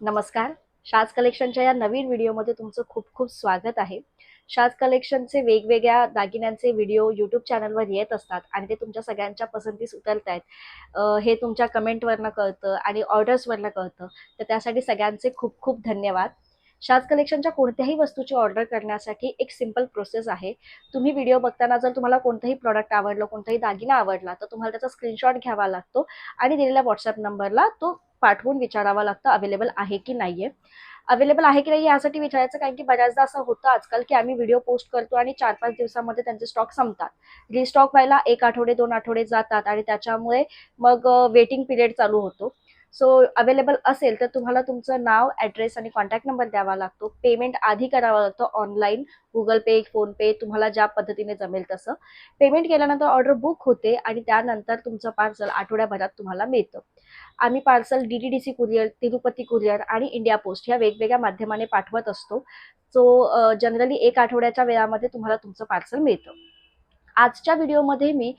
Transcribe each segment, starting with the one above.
नमस्कार. शाज कलेक्शनच्या या नवीन व्हिडिओमध्ये तुमचं खूप खूप स्वागत आहे. शाज कलेक्शनचे वेगवेगळ्या दागिन्यांचे व्हिडिओ यूट्यूब चॅनलवर येत असतात आणि ते तुमच्या सगळ्यांच्या पसंतीस उतरत आहेत. हे तुमच्या कमेंटवरनं कळतं आणि ऑर्डर्सवरनं कळतं. तर त्यासाठी सगळ्यांचे खूप खूप धन्यवाद. शाज कलेक्शनच्या कोणत्याही वस्तूची ऑर्डर करण्यासाठी एक सिंपल प्रोसेस आहे. तुम्ही व्हिडिओ बघताना जर तुम्हाला कोणतंही प्रॉडक्ट आवडलं कोणताही दागिना आवडला तर तुम्हाला त्याचा स्क्रीनशॉट घ्यावा लागतो आणि दिलेल्या व्हॉट्सअप नंबरला तो पाठवून विचारावं लागतं अवेलेबल आहे की नाहीये. अवेलेबल आहे की नाही यासाठी विचारायचं कारण की बऱ्याचदा असं होतं आजकाल की आम्ही व्हिडिओ पोस्ट करतो आणि चार पाच दिवसामध्ये त्यांचे स्टॉक संपतात. रिस्टॉक व्हायला एक आठवडे दोन आठवडे जातात आणि त्याच्यामुळे मग वेटिंग पिरियड चालू होतो. सो अवेलेबल असेल तर तुम्हाला तुमचं नाव ॲड्रेस आणि कॉन्टॅक्ट नंबर द्यावा लागतो. पेमेंट आधी करावा लागतो ऑनलाईन गुगल पे फोनपे तुम्हाला ज्या पद्धतीने जमेल तसं. पेमेंट केल्यानंतर ऑर्डर बुक होते आणि त्यानंतर तुमचं पार्सल आठवड्याभरात तुम्हाला मिळतं. आम्ही parcel D D D C courier Tirupati courier आणि इंडिया पोस्ट ह्या वेगवेगळ्या माध्यमाने पाठवत असतो. सो जनरली एक आठवड्याच्या वेळामध्ये तुम्हाला तुमचं पार्सल मिळतं. आजच्या व्हिडिओमध्ये मी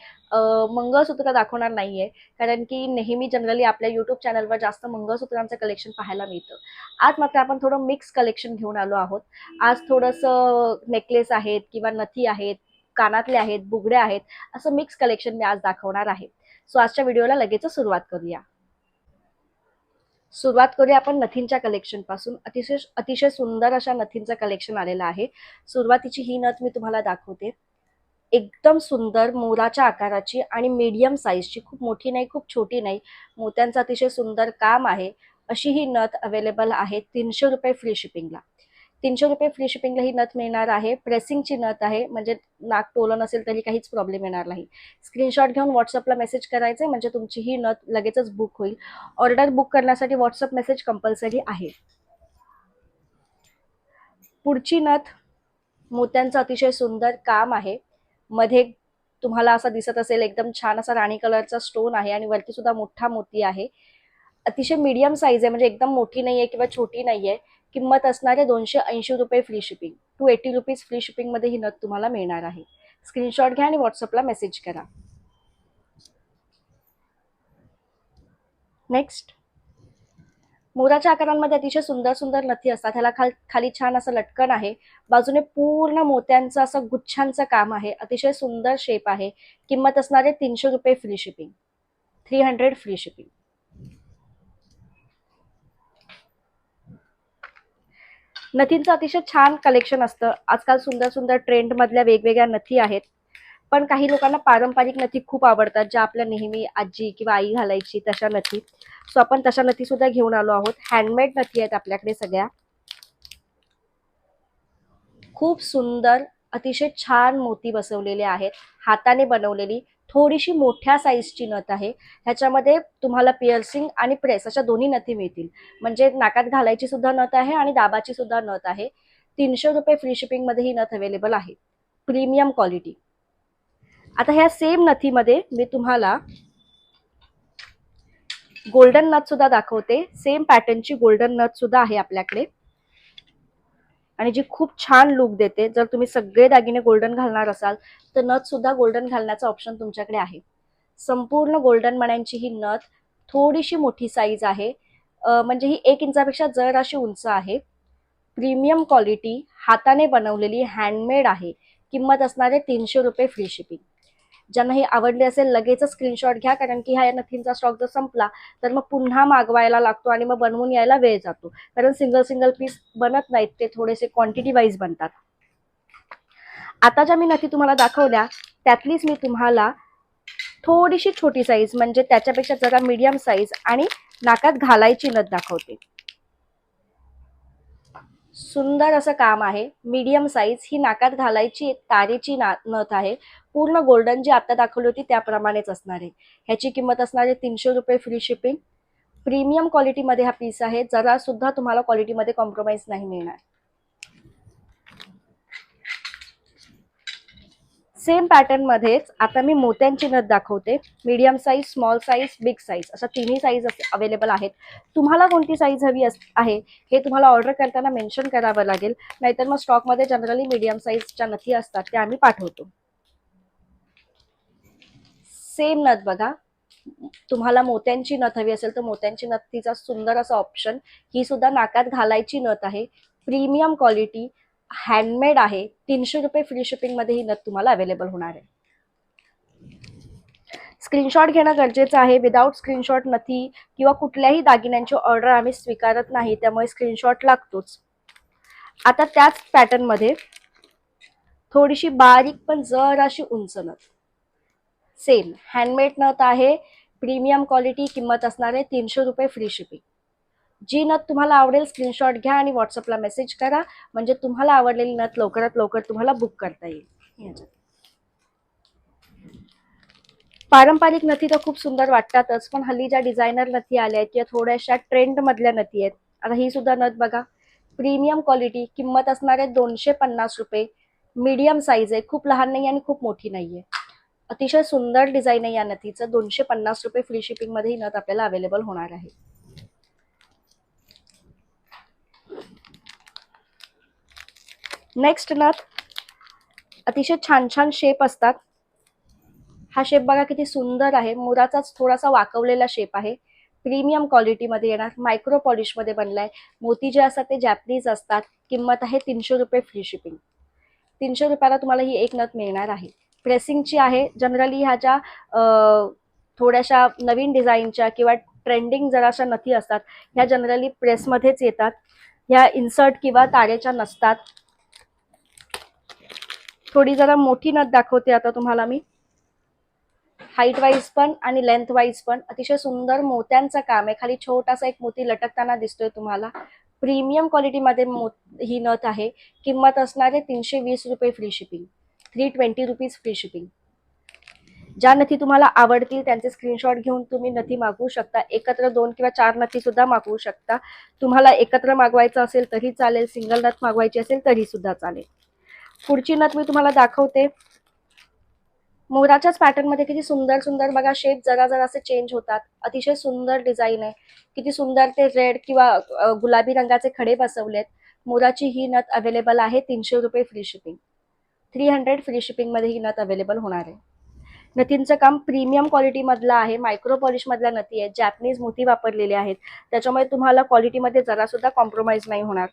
मंगळसूत्र दाखवणार नाही आहे कारण की नेहमी जनरली आपल्या युट्यूब चॅनलवर जास्त मंगळसूत्रांचं कलेक्शन पाहायला मिळतं. आज मात्र आपण थोडं मिक्स कलेक्शन घेऊन आलो आहोत. आज थोडंसं नेकलेस आहेत किंवा नथी आहेत कानातले आहेत बुगड्या आहेत असं मिक्स कलेक्शन मी आज दाखवणार आहे. सो आजच्या व्हिडिओला लगेच सुरुवात करूया. सुरुवात करूया आपण नथींच्या कलेक्शनपासून अतिशय अतिशय सुंदर अशा नथींचं कलेक्शन आलेलं आहे. सुरुवातीची ही नथ मी तुम्हाला दाखवते. एकदम सुंदर मोराच्या आकाराची आणि मीडियम साईजची खूप मोठी नाही खूप छोटी नाही. मोत्यांचं अतिशय सुंदर काम आहे. अशी ही नथ अवेलेबल आहे तीनशे रुपये फ्री शिपिंगला तीनशे रुपये फ्री शिपिंगला ही नथ मिळणार आहे. प्रेसिंगची नथ आहे. म्हणजे नाक टोलं नसेल तरी काहीच प्रॉब्लेम येणार नाही. स्क्रीनशॉट घेऊन व्हॉट्सअपला मेसेज करायचे म्हणजे तुमची ही नथ लगेचच बुक होईल. ऑर्डर बुक करण्यासाठी व्हॉट्सअप मेसेज कंपल्सरी आहे. पुढची नथ मोत्यांचं अतिशय सुंदर काम आहे. मध्ये तुम्हाला असं दिसत असेल एकदम छान असा राणी कलरचा स्टोन आहे आणि वरती सुद्धा मोठा मोती आहे. अतिशय मीडियम साईज आहे म्हणजे एकदम मोठी नाहीये किंवा छोटी नाहीये. किंमत असणारे दोनशे ऐंशी रुपये free shipping two eighty rupees free शिपिंगमध्ये ही नथ तुम्हाला मिळणार आहे. स्क्रीनशॉट घ्या आणि व्हॉट्सअपला मेसेज करा. नेक्स्ट मोराच्या आकारांमध्ये अतिशय सुंदर सुंदर नथी असतात. ह्याला खाल खाली छान असं लटकन आहे. बाजूने पूर्ण मोत्यांचं असं गुच्छांचं काम आहे. अतिशय सुंदर शेप आहे. किंमत असणारे तीनशे रुपये free shipping three hundred free shipping नथींचं अतिशय छान कलेक्शन असतं. आजकाल सुंदर सुंदर ट्रेंड मधल्या वेगवेगळ्या नथी आहेत. पण काही लोकांना पारंपरिक नथी खूप आवडतात ज्या आपल्या नेहमी आजी किंवा आई घालायची तशा नथी. सो आपण तशा नथी सुद्धा घेऊन आलो आहोत. हँडमेड नथी आहेत आपल्याकडे सगळ्या. खूप सुंदर अतिशय छान मोती बसवलेले आहेत. हाताने बनवलेली थोडीशी मोठ्या साईजची नथ आहे. ह्याच्यामध्ये तुम्हाला पिअर्सिंग आणि प्रेस अशा दोन्ही नथी मिळतील. म्हणजे नाकात घालायची सुद्धा नथ आहे आणि दाबाची सुद्धा नथ आहे. तीनशे रुपये फ्री शिपिंगमध्ये ही नथ अवेलेबल आहे. प्रीमियम क्वालिटी आता ह्या सेम नथीमध्ये मी तुम्हाला गोल्डन नथ सुद्धा दाखवते. सेम पॅटर्नची गोल्डन नथ सुद्धा आहे आपल्याकडे. आणि जी खूप छान लुक देते. जर तुम्ही सगळे दागिने गोल्डन घालणार असाल तर नथ सुद्धा गोल्डन घालण्याचा ऑप्शन तुमच्याकडे आहे. संपूर्ण गोल्डन मण्यांची ही नथ थोडीशी मोठी साईज आहे. म्हणजे ही एक इंचापेक्षा जर अशी उंच आहे. प्रीमियम क्वालिटी हाताने बनवलेली हँडमेड आहे. किंमत असणारे तीनशे रुपये फ्री शिपिंग ज्यांना हे आवडले असेल लगेच स्क्रीनशॉट घ्या कारण की ह्या नथींचा स्टॉक जर संपला तर मग पुन्हा मागवायला लागतो आणि मग बनवून यायला वेळ जातो. कारण सिंगल सिंगल पीस बनत नाहीत ते थोडेसे क्वांटिटी वाईज बनतात. आता ज्या मी नथी तुम्हाला दाखवल्या त्यातलीच मी तुम्हाला थोडीशी छोटी साईज म्हणजे त्याच्यापेक्षा जरा मीडियम साईज आणि नाकात घालायची नथ दाखवते. सुंदर असं काम आहे. मीडियम साईज ही नाकात घालायची तारेची ना नथ आहे. पूर्ण गोल्डन जी आता दाखवली होती त्याप्रमाणेच असणार आहे. ह्याची किंमत असणार आहे तीनशे रुपये फ्री शिपिंग प्रीमियम क्वालिटीमध्ये हा पीस आहे. जरा सुद्धा तुम्हाला क्वालिटीमध्ये कॉम्प्रोमाइज नाही मिळणार. सेम पॅटर्न मध्येच आता मी मोत्यांची नथ दाखवते. Medium size small size big size अशा तिन्ही साईज अवेलेबल आहेत. तुम्हाला कोणती साईज हवी अस आहे हे तुम्हाला ऑर्डर करताना मेन्शन करावं लागेल. नाहीतर मग स्टॉकमध्ये जनरली मीडियम साईजच्या नथी असतात त्या आम्ही पाठवतो. सेम नथ बघा. तुम्हाला मोत्यांची नथ हवी असेल तर मोत्यांची नथीचा सुंदर असा ऑप्शन ही सुद्धा नाकात घालायची नथ आहे. प्रीमियम क्वालिटी हँडमेड आहे. तीनशे रुपये फ्री शिपिंगमध्ये ही नथ तुम्हाला अवेलेबल होणार आहे. स्क्रीनशॉट घेणं गरजेचं आहे. विदाऊट स्क्रीनशॉट नथी किंवा कुठल्याही दागिन्यांची ऑर्डर आम्ही स्वीकारत नाही. त्यामुळे स्क्रीनशॉट लागतोच. आता त्याच पॅटर्नमध्ये थोडीशी बारीक पण जर अशी उंच नथ. सेम हँडमेड नथ आहे प्रीमियम क्वालिटी किंमत असणार आहे तीनशे रुपये फ्री शिपिंग जी नथ तुम्हाला आवडेल स्क्रीनशॉट घ्या आणि व्हॉट्सअपला मेसेज करा. म्हणजे तुम्हाला आवडलेली नथ लवकरात लवकर तुम्हाला बुक करता येईल. पारंपरिक नथी तर खूप सुंदर वाटतातच पण हल्ली ज्या डिझायनर नथी आल्या आहेत किंवा थोड्याशा ट्रेंड मधल्या नथी आहेत. आता ही सुद्धा नथ बघा. प्रीमियम क्वालिटी किंमत असणार आहे दोनशे पन्नास रुपये. मीडियम साईज आहे खूप लहान नाही आणि खूप मोठी नाहीये. अतिशय सुंदर डिझाईन आहे या नथीचं. दोनशे पन्नास रुपये फ्री शिपिंगमध्ये ही नथ आपल्याला अवेलेबल होणार आहे. नेक्स्ट नथ अतिशय छान छान शेप असतात. हा शेप बघा किती सुंदर आहे. मुराचाच थोडासा वाकवलेला शेप आहे. प्रीमियम क्वालिटीमध्ये येणार. मायक्रो पॉलिशमध्ये बनलाय. मोती जे असतात ते जॅपनीज असतात. किंमत आहे तीनशे रुपये फ्री शिपिंग तीनशे रुपयाला तुम्हाला ही एक नथ मिळणार आहे. प्रेसिंगची आहे. जनरली ह्या ज्या थोड्याशा नवीन डिझाईनच्या किंवा ट्रेंडिंग जराशा नथी असतात. ह्या जनरली प्रेसमध्येच येतात. ह्या इन्सर्ट किंवा तारेच्या नसतात. थोडी जरा मोठी नथ दाखवते आता तुम्हाला मी. हाईट वाईज पण आणि लेंथ वाईज पण अतिशय सुंदर मोत्यांचं काम आहे. खाली छोटासा एक मोती लटकताना दिसतोय तुम्हाला. प्रीमियम क्वालिटीमध्ये मो ही नथ आहे. किंमत असणारे तीनशे वीस रुपये free shipping three twenty rupees free shipping ज्या नथी तुम्हाला आवडतील त्यांचे स्क्रीनशॉट घेऊन तुम्ही नथी मागवू शकता. एकत्र दोन किंवा चार नथी सुद्धा मागवू शकता. तुम्हाला एकत्र मागवायचं असेल तरी चालेल सिंगल नथ मागवायची असेल तरी सुद्धा चालेल. पुढची नथ मी तुम्हाला दाखवते. मोराच्याच पॅटर्नमध्ये किती सुंदर सुंदर बघा शेप जरा जरा असे चेंज होतात. अतिशय सुंदर डिझाईन आहे. किती सुंदर ते रेड किंवा गुलाबी रंगाचे खडे बसवलेत. मोराची ही नथ अवेलेबल आहे तीनशे रुपये free shipping three hundred free शिपिंगमध्ये ही नथ अवेलेबल होणार आहे. नथींचं काम प्रीमियम क्वालिटीमधलं आहे मायक्रो पॉलिशमधल्या नथी आहेत जॅपनीज मोती वापरलेले आहेत. त्याच्यामुळे तुम्हाला क्वालिटीमध्ये जरासुद्धा कॉम्प्रोमाइज नाही होणार.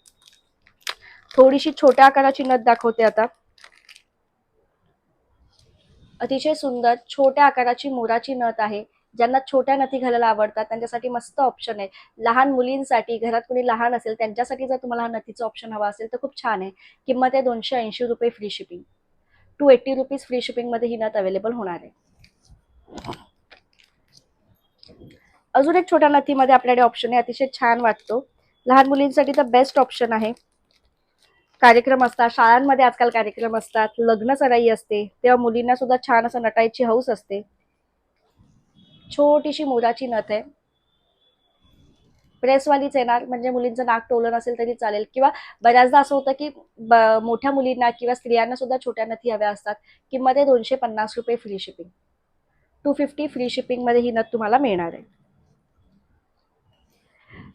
थोडीशी छोट्या आकाराची नथ दाखवते आता. अतिशय सुंदर छोट्या आकाराची मोराची नथ आहे. ज्यांना छोट्या नथी घालायला आवडतात त्यांच्यासाठी मस्त ऑप्शन आहे. लहान मुलींसाठी घरात कोणी लहान असेल त्यांच्यासाठी जर तुम्हाला हा नथीचा ऑप्शन हवा असेल तर खूप छान आहे. किंमत आहे दोनशे ऐंशी रुपये free shipping two eighty rupees free शिपिंगमध्ये ही नथ अवेलेबल होणार आहे. अजून एक छोट्या नथीमध्ये आपल्याकडे ऑप्शन आहे. अतिशय छान वाटतो. लहान मुलींसाठी तर बेस्ट ऑप्शन आहे. कार्यक्रम असतात. शाळांमध्ये आजकाल कार्यक्रम असतात. लग्न सराई असते. तेव्हा मुलींना सुद्धा छान असं नटायची हौस असते. छोटीशी मोराची नथ आहे. प्रेसवालीच येणार म्हणजे मुलींचं नाक टोलं नसेल तरी चालेल. किंवा बऱ्याचदा असं होतं की ब- मोठ्या मुलींना किंवा स्त्रियांना सुद्धा छोट्या नथी हव्या असतात किंमत आहे दोनशे पन्नास रुपये free shipping two fifty free शिपिंगमध्ये ही नथ तुम्हाला मिळणार आहे.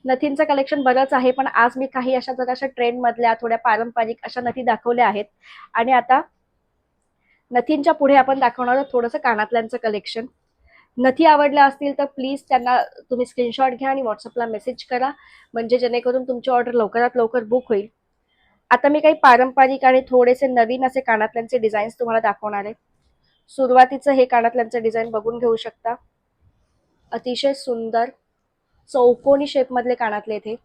नथींचं कलेक्शन बरंच आहे पण आज मी काही अशा जराशा अशा ट्रेंडमधल्या थोड्या पारंपरिक अशा नथी दाखवल्या आहेत. आणि आता नथींच्या पुढे आपण दाखवणार आहोत थोडंसं कानातल्यांचं कलेक्शन नथी आवडल्या असतील तर प्लीज त्यांना तुम्ही स्क्रीनशॉट घ्या आणि व्हॉट्सअपला मेसेज करा. म्हणजे जेणेकरून तुमची ऑर्डर लवकरात लवकर बुक होईल. आता मी काही पारंपरिक आणि थोडेसे नवीन असे कानातल्यांचे डिझाईन्स तुम्हाला दाखवणार आहे. सुरुवातीचं हे कानातल्यांचं डिझाईन बघून घेऊ शकता. अतिशय सुंदर चौकोनी शेपमधले कानातले इथे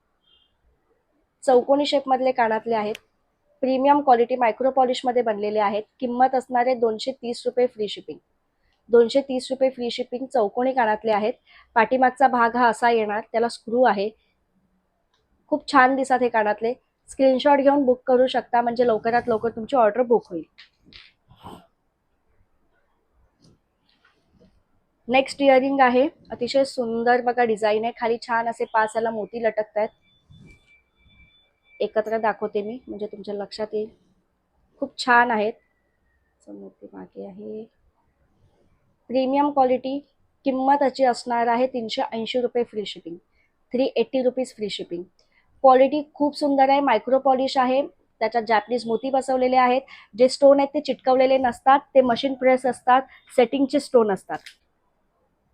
चौकोनी शेपमधले कानातले आहेत. प्रीमियम क्वालिटी मायक्रो पॉलिशमध्ये बनलेले आहेत. किंमत असणारे दोनशे तीस रुपये फ्री शिपिंग दोनशे तीस रुपये फ्री शिपिंग चौकोनी कानातले आहेत. पाठीमागचा भाग हा असा येणार त्याला स्क्रू आहे. खूप छान दिसतात हे कानातले. स्क्रीनशॉट घेऊन बुक करू शकता म्हणजे लवकरात लवकर तुमची ऑर्डर बुक होईल. नेक्स्ट इयरिंग आहे. अतिशय सुंदर बघा डिझाईन आहे. खाली छान असे पाच याला मोती लटकत आहेत एकत्र दाखवते मी म्हणजे तुमच्या लक्षात येईल. खूप छान आहेत. मोती मागे आहे. प्रीमियम क्वालिटी किंमत याची असणार आहे तीनशे ऐंशी रुपये free shipping three eighty rupees free shipping quality खूप सुंदर आहे मायक्रो पॉलिश आहे. त्याच्यात जॅपनीज मोती बसवलेले आहेत. जे स्टोन आहेत ते चिटकवलेले नसतात ते मशीन प्रेस असतात सेटिंगचे स्टोन असतात.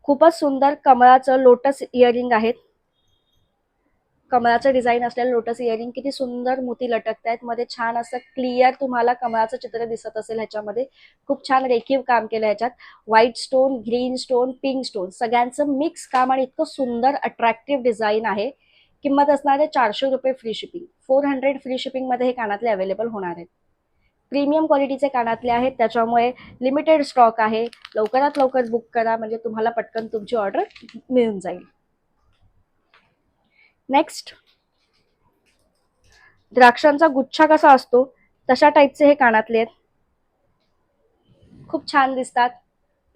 खूपच सुंदर कमळाचं लोटस इयरिंग आहेत. कमळाचं डिझाईन असलेलं लोटस इयरिंग किती सुंदर मोती लटकत आहेत मध्ये छान असं क्लिअर तुम्हाला कमळाचं चित्र दिसत असेल ह्याच्यामध्ये. खूप छान रेखीव काम केलं ह्याच्यात. White stone green stone pink stone सगळ्यांचं मिक्स काम आणि इतकं सुंदर अट्रॅक्टिव्ह डिझाईन आहे. किंमत असणार आहे चारशे रुपये free shipping four hundred free शिपिंगमध्ये हे कानातले अवेलेबल होणार आहेत. प्रीमियम क्वालिटीचे कानातले आहेत. त्याच्यामुळे लिमिटेड स्टॉक आहे. लवकरात लवकर बुक करा. म्हणजे तुम्हाला पटकन तुमची ऑर्डर मिळून जाईल. नेक्स्ट द्राक्षांचा गुच्छा कसा असतो? तशा टाईपचे हे कानातले आहेत. खूप छान दिसतात.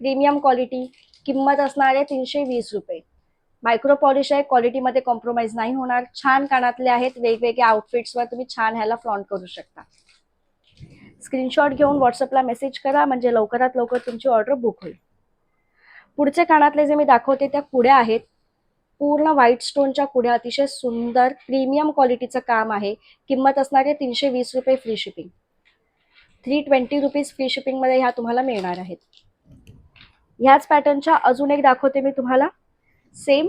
प्रीमियम क्वालिटी किंमत असणारे तीनशे वीस रुपये. मायक्रो पॉलिश आहे क्वालिटीमध्ये कॉम्प्रोमाइज नाही होणार. छान कानातले आहेत वेगवेगळ्या आउटफिट्सवर तुम्ही छान ह्याला फ्लॉन्ट करू शकता. स्क्रीनशॉट घेऊन व्हॉट्सअपला मेसेज करा म्हणजे लवकरात लवकर तुमची ऑर्डर बुक होईल. पुढचे कानातले जे मी दाखवते त्या कुड्या आहेत. पूर्ण व्हाईट स्टोनच्या कुड्या अतिशय सुंदर प्रीमियम क्वालिटीचं काम आहे. किंमत असणारे तीनशे वीस रुपये free shipping three twenty rupees free शिपिंगमध्ये ह्या तुम्हाला मिळणार आहेत. ह्याच पॅटर्नच्या अजून एक दाखवते मी तुम्हाला. सेम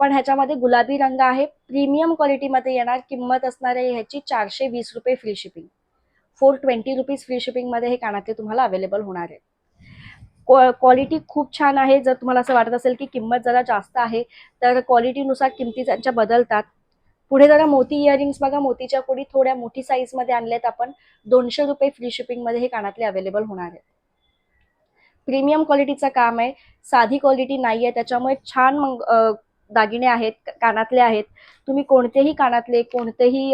पण ह्याच्यामध्ये गुलाबी रंग आहे. प्रीमियम क्वालिटीमध्ये येणार किंमत असणार आहे ह्याची चारशे वीस रुपये free shipping four twenty rupees free शिपिंगमध्ये हे कानातले तुम्हाला अवेलेबल होणार आहे क्वालिटी खूप छान आहे. जर तुम्हाला असं वाटत असेल की किंमत जरा जास्त आहे तर क्वालिटीनुसार किमती त्यांच्या बदलतात. पुढे जरा मोती इयरिंग्स बघा. मोतीच्या पुढी थोड्या मोठी साईजमध्ये आणल्यात आपण. दोनशे रुपये फ्री शिपिंगमध्ये हे कानातले अवेलेबल होणार आहेत. प्रीमियम क्वालिटीचं काम आहे. साधी क्वालिटी नाही आहे त्याच्यामुळे छान मग दागिने आहेत कानातले आहेत. तुम्ही कोणतेही कानातले कोणतेही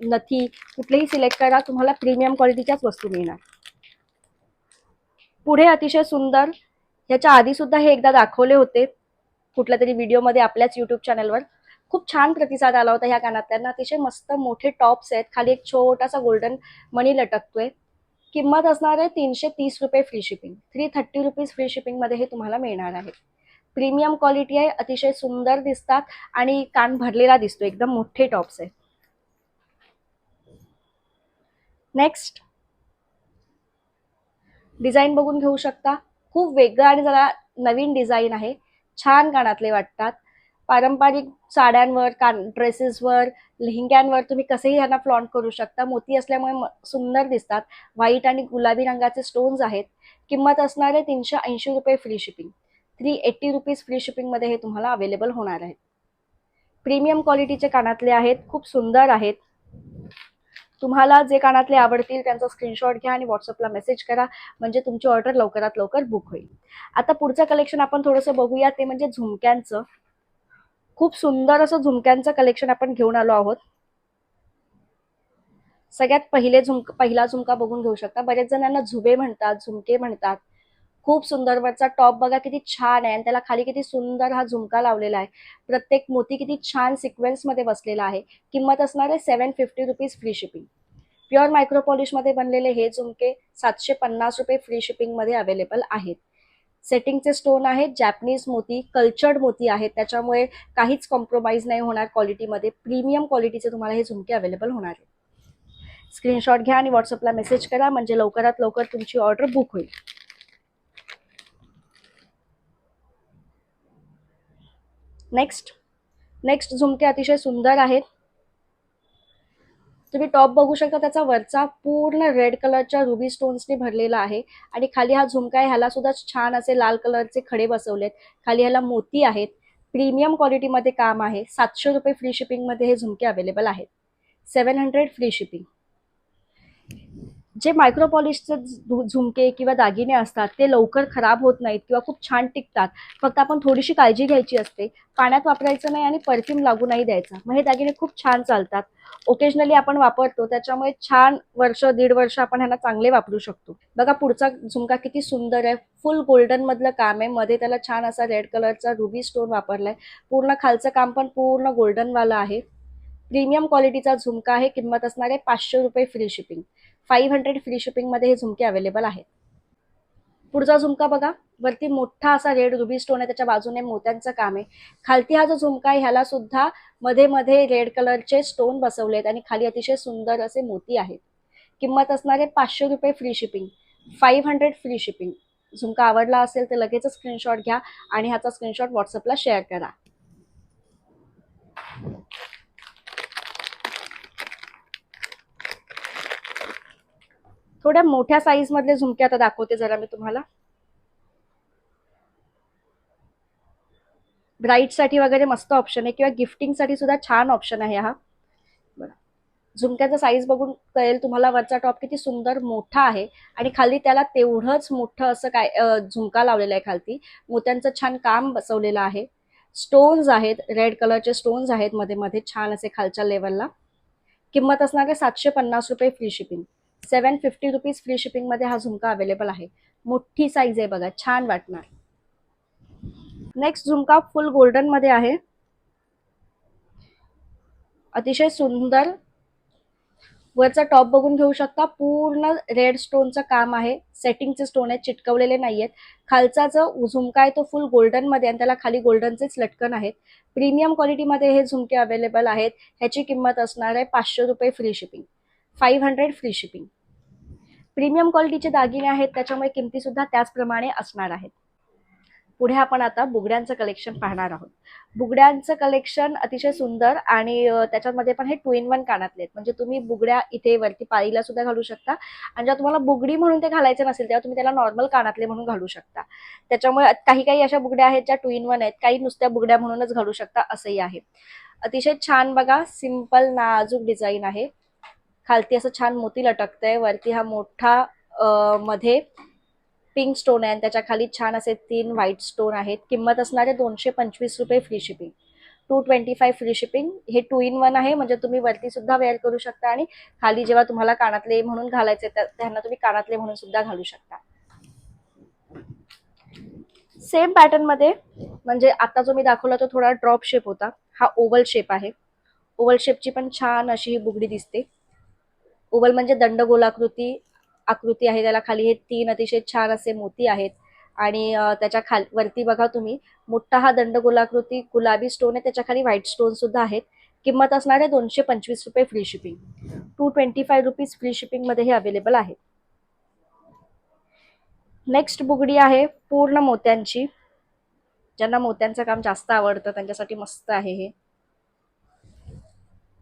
नथी कुठलेही सिलेक्ट करा. तुम्हाला प्रीमियम क्वालिटीच्याच वस्तू मिळणार. पुढे अतिशय सुंदर ह्याच्या आधी सुद्धा हे एकदा दाखवले होते कुठल्या तरी व्हिडिओमध्ये आपल्याच युट्यूब चॅनलवर खूप छान प्रतिसाद आला होता ह्या कानातल्यांना अतिशय मस्त मोठे टॉप्स आहेत. खाली एक छोटासा गोल्डन मणी लटकतोय. किंमत असणार आहे तीनशे तीस रुपये free shipping three thirty rupees free शिपिंगमध्ये हे तुम्हाला मिळणार आहे. प्रीमियम क्वालिटी आहे अतिशय सुंदर दिसतात आणि कान भरलेला दिसतो एकदम मोठे टॉप्स आहे नेक्स्ट डिझाईन बघून घेऊ शकता. खूप वेगळं आणि जरा नवीन डिझाईन आहे. छान कानातले वाटतात. पारंपरिक साड्यांवर कान ड्रेसेसवर लेहंग्यांवर तुम्ही कसेही ह्यांना फ्लॉन्ट करू शकता. मोती असल्यामुळे सुंदर दिसतात. व्हाईट आणि गुलाबी रंगाचे स्टोन्स आहेत. किंमत असणार आहे तीनशे ऐंशी रुपये free shipping three eighty rupees free शिपिंगमध्ये हे तुम्हाला अवेलेबल होणार आहे. प्रीमियम क्वालिटीचे कानातले आहेत. खूप सुंदर आहेत. तुम्हाला जे कानातले आवडतील त्यांचा स्क्रीनशॉट घ्या आणि व्हॉट्सअपला मेसेज करा. म्हणजे तुमची ऑर्डर लवकरात लवकर बुक होईल. आता पुढचं कलेक्शन आपण थोडंसं बघूया. ते म्हणजे झुमक्यांचं. खूप सुंदर असं झुमक्यांचं कलेक्शन आपण घेऊन आलो आहोत. सगळ्यात पहिले झुमक पहिला झुमका बघून घेऊ शकता. बरेच जणांना झुबे म्हणतात झुमके म्हणतात. खूप सुंदर. वरचा टॉप बघा किती छान आहे आणि त्याला खाली किती सुंदर हा झुमका लावलेला आहे. प्रत्येक मोती किती छान सिक्वेन्समध्ये बसलेला आहे. किंमत असणार आहे seven fifty rupees free shipping pure micro मध्ये बनलेले हे झुमके सातशे पन्नास रुपये फ्री शिपिंगमध्ये अवेलेबल आहेत. सेटिंगचे स्टोन आहेत जॅपनीज मोती कल्चर्ड मोती आहेत. त्याच्यामुळे काहीच कॉम्प्रोमाइज नाही होणार क्वालिटीमध्ये प्रीमियम क्वालिटीचे तुम्हाला हे झुमके अवेलेबल होणार आहे स्क्रीनशॉट घ्या आणि व्हॉट्सअपला मेसेज करा. म्हणजे लवकरात लवकर तुमची ऑर्डर बुक होईल. नेक्स्ट नेक्स्ट झुमके अतिशय सुंदर आहेत. तुम्ही टॉप बघू शकता त्याचा वरचा पूर्ण रेड कलरच्या रुबी स्टोन्सने भरलेला आहे. आणि खाली हा झुमका आहे ह्याला सुद्धा छान असे लाल कलरचे खडे बसवलेत. खाली ह्याला मोती आहेत. प्रीमियम क्वालिटीमध्ये काम आहे. सातशे रुपये फ्री शिपिंगमध्ये हे झुमके अवेलेबल आहेत. सेवन हंड्रेड फ्री शिपिंग जे मायक्रोपॉलिशचे झुमके किंवा दागिने असतात ते लवकर खराब होत नाहीत किंवा खूप छान टिकतात. फक्त आपण थोडीशी काळजी घ्यायची असते. पाण्यात वापरायचं नाही आणि परफ्यूम लागू नाही द्यायचा. मग हे दागिने खूप छान चालतात. ओकेजनली आपण वापरतो त्याच्यामुळे छान वर्ष दीड वर्ष आपण ह्यांना चांगले वापरू शकतो. बघा पुढचा झुमका किती सुंदर आहे. फुल गोल्डन मधलं काम आहे. मध्ये त्याला छान असा रेड कलरचा रुबी स्टोन वापरलाय. पूर्ण खालचं काम पण पूर्ण गोल्डनवालं आहे. प्रीमियम क्वालिटीचा झुमका आहे. किंमत असणार आहे पाचशे रुपये free shipping five hundred free शिपिंगमध्ये हे झुमके अवेलेबल आहेत. पुढचा झुमका बघा. वरती मोठा असा रेड रुबी स्टोन आहे. त्याच्या बाजूने मोत्यांचं काम आहे. खालती हा जो झुमका आहे ह्याला सुद्धा मध्ये मध्ये रेड कलरचे स्टोन बसवलेत आणि खाली अतिशय सुंदर असे मोती आहेत. किंमत असणारे पाचशे रुपये free shipping. Five hundred free shipping. झुमका आवडला असेल तर लगेच स्क्रीनशॉट घ्या आणि ह्याचा स्क्रीनशॉट व्हॉट्सअपला शेअर करा. थोड्या मोठ्या साईज मधले झुमके आता दाखवते जरा मी तुम्हाला. ब्राईटसाठी वगैरे मस्त ऑप्शन आहे किंवा गिफ्टिंगसाठी सुद्धा छान ऑप्शन आहे हा. बघा झुमक्याचा साईज बघून कळेल तुम्हाला वरचा टॉप किती सुंदर मोठा आहे आणि खाली त्याला तेवढंच मोठं असं काय झुमका लावलेला आहे खालती. मोत्यांचं छान काम बसवलेलं आहे. स्टोन्स आहेत रेड कलरचे स्टोन्स आहेत मध्ये मध्ये छान असे खालच्या लेवलला किंमत असणार आहे सातशे पन्नास रुपये free shipping seven fifty rupees free शिपिंगमध्ये हा झुमका अवेलेबल आहे. मोठी साईज आहे बघा छान वाटणार. नेक्स्ट झुमका फुल गोल्डनमध्ये आहे. अतिशय सुंदर. वरचा टॉप बघून घेऊ शकता पूर्ण रेड स्टोनचं काम आहे. सेटिंगचे स्टोन आहेत चिटकवलेले आहेत खालचा जो झुमका आहे तो फुल गोल्डनमध्ये आणि त्याला खाली गोल्डनचेच लटकन आहेत. प्रीमियम क्वालिटीमध्ये हे झुमके अवेलेबल आहेत. ह्याची किंमत असणार आहे पाचशे रुपये free shipping five hundred free shipping. Premium क्वालिटीचे दागिने आहेत त्याच्यामुळे किमतीसुद्धा त्याचप्रमाणे असणार आहेत. पुढे आपण आता बुगड्यांचं कलेक्शन पाहणार आहोत. बुगड्यांचं कलेक्शन अतिशय सुंदर आणि त्याच्यामध्ये पण हे टू इन वन कानातले आहेत. म्हणजे तुम्ही बुगड्या इथे वरती पाळीला सुद्धा घालू शकता. आणि जेव्हा तुम्हाला बुगडी म्हणून ते घालायचे नसेल तेव्हा तुम्ही त्याला नॉर्मल कानातले म्हणून घालू शकता. त्याच्यामुळे काही काही अशा बुगड्या आहेत ज्या टू इन वन आहेत. काही नुसत्या बुगड्या म्हणूनच घालू शकता असंही आहे. अतिशय छान बघा सिंपल नाजूक डिझाईन आहे. खालती असं छान मोती लटकतंय. वरती हा मोठा मध्ये पिंक स्टोन आहे आणि त्याच्याखाली छान असे तीन व्हाईट स्टोन आहेत. किंमत असणारे दोनशे पंचवीस रुपये free shipping two twenty five free shipping हे टू इन वन आहे म्हणजे तुम्ही वरती सुद्धा वेअर करू शकता आणि खाली जेव्हा तुम्हाला कानातले म्हणून घालायचे त्यांना तुम्ही कानातले म्हणून सुद्धा घालू शकता. सेम पॅटर्नमध्ये म्हणजे आता जो मी दाखवला तो थोडा ड्रॉप शेप होता. हा ओव्हल शेप आहे. ओव्हल शेपची पण छान अशी ही बुगडी दिसते. ओवल म्हणजे दंडगोलाकृती आकृती आहे त्याला खाली. हे तीन अतिशय छान असे मोती आहेत. आणि त्याच्या खाल वरती बघा तुम्ही मोठा हा दंडगोलाकृती गुलाबी स्टोन आहे. त्याच्याखाली व्हाईट स्टोन सुद्धा आहेत. किंमत असणार आहे दोनशे पंचवीस रुपये free shipping two twenty five rupees free शिपिंगमध्ये हे अवेलेबल आहे. नेक्स्ट बुगडी आहे पूर्ण मोत्यांची. ज्यांना मोत्यांचं काम जास्त आवडतं त्यांच्यासाठी मस्त आहे हे.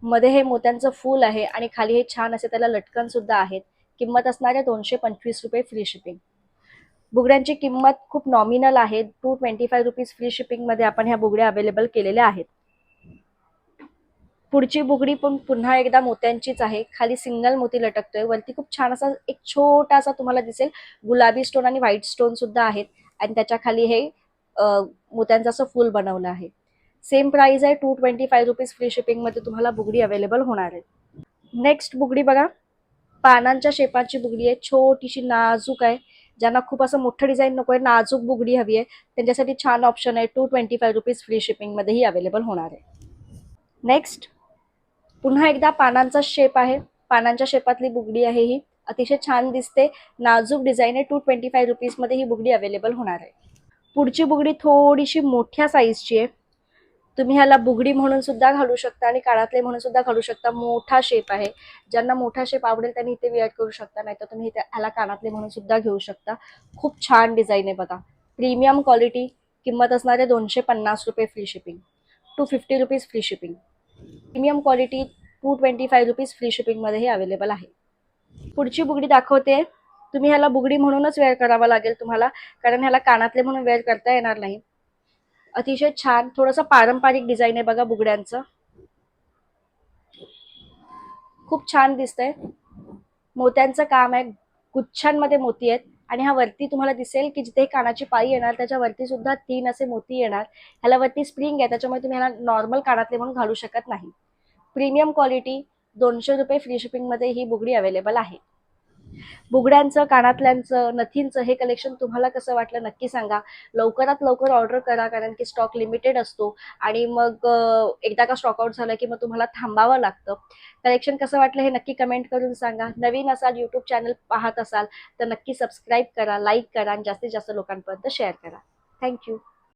मध्ये हे मोत्यांचं फूल आहे आणि खाली हे छान असे त्याला लटकन सुद्धा आहेत. किंमत असणार आहे दोनशे पंचवीस रुपये फ्री शिपिंग बुगड्यांची किंमत खूप नॉमिनल आहे. Two twenty five rupees free शिपिंगमध्ये आपण ह्या बुगड्या अवेलेबल केलेल्या आहेत. पुढची बुगडी पण पुन्हा एकदा मोत्यांचीच आहे. खाली सिंगल मोती लटकतोय. वरती खूप छान असा एक छोटासा तुम्हाला दिसेल गुलाबी स्टोन आणि व्हाईट स्टोन सुद्धा आहेत. आणि त्याच्याखाली हे मोत्यांचं असं फुल बनवलं आहे. सेम प्राइस आहे two twenty five rupees free शिपिंगमध्ये तुम्हाला बुगडी अवेलेबल होणार आहे. नेक्स्ट बुगडी बघा. पानांच्या शेपाची बुगडी आहे. छोटीशी नाजूक आहे. ज्यांना खूप असं मोठं डिझाईन नको आहे नाजूक बुगडी हवी आहे. त्यांच्यासाठी छान ऑप्शन आहे. Two twenty five rupees free शिपिंगमध्येही available होणार आहे. नेक्स्ट पुन्हा एकदा पानांचा शेप आहे. पानांच्या शेपातली बुगडी आहे ही. अतिशय छान दिसते. नाजूक डिझाईन आहे. टू ट्वेंटी फाय रुपीजमध्ये ही बुगडी अवेलेबल होणार आहे. पुढची बुगडी थोडीशी मोठ्या साईजची आहे. तुम्ही ह्याला बुगडी म्हणून सुद्धा घालू शकता आणि काळातले म्हणून सुद्धा घालू शकता. मोठा शेप आहे. ज्यांना मोठा शेप आवडेल त्यांनी इथे वेअर करू शकता नाही तर तुम्ही इथे ह्याला कानातले म्हणून सुद्धा घेऊ शकता. खूप छान डिझाईन आहे बघा. प्रीमियम क्वालिटी किंमत असणारे दोनशे पन्नास रुपये free shipping two fifty rupees free shipping premium quality two twenty five rupees free शिपिंगमध्ये हे अवेलेबल आहे. पुढची बुगडी दाखवते. तुम्ही ह्याला बुगडी म्हणूनच वेअर करावा लागेल तुम्हाला कारण ह्याला कानातले म्हणून वेअर करता येणार नाही. अतिशय छान थोडंसं पारंपरिक डिझाईन आहे बघा बुगड्यांचं. खूप छान दिसतंय. मोत्यांचं काम आहे गुच्छांमध्ये मोती आहेत. आणि हा वरती तुम्हाला दिसेल की जिथे कानाची पाळी येणार त्याच्यावरती सुद्धा तीन असे मोती येणार. ह्याला वरती स्प्रिंग आहे त्याच्यामुळे तुम्ही ह्याला नॉर्मल कानातले म्हणून घालू शकत नाही. प्रीमियम क्वालिटी दोनशे रुपये फ्री शिपिंगमध्ये ही बुगडी अवेलेबल आहे. बुगड्यांचं कानातल्यांचं नथींचं हे कलेक्शन तुम्हाला कसं वाटलं नक्की सांगा. लवकरात लवकर ऑर्डर करा कारण की स्टॉक लिमिटेड असतो. आणि मग एकदा का स्टॉक आउट झालं की मग तुम्हाला थांबावं लागतं. कलेक्शन कसं वाटलं हे नक्की कमेंट करून सांगा. नवीन असाल यूट्यूब चॅनल पाहत असाल तर नक्की सबस्क्राईब करा लाईक करा आणि जास्तीत जास्त लोकांपर्यंत शेअर करा. थँक्यू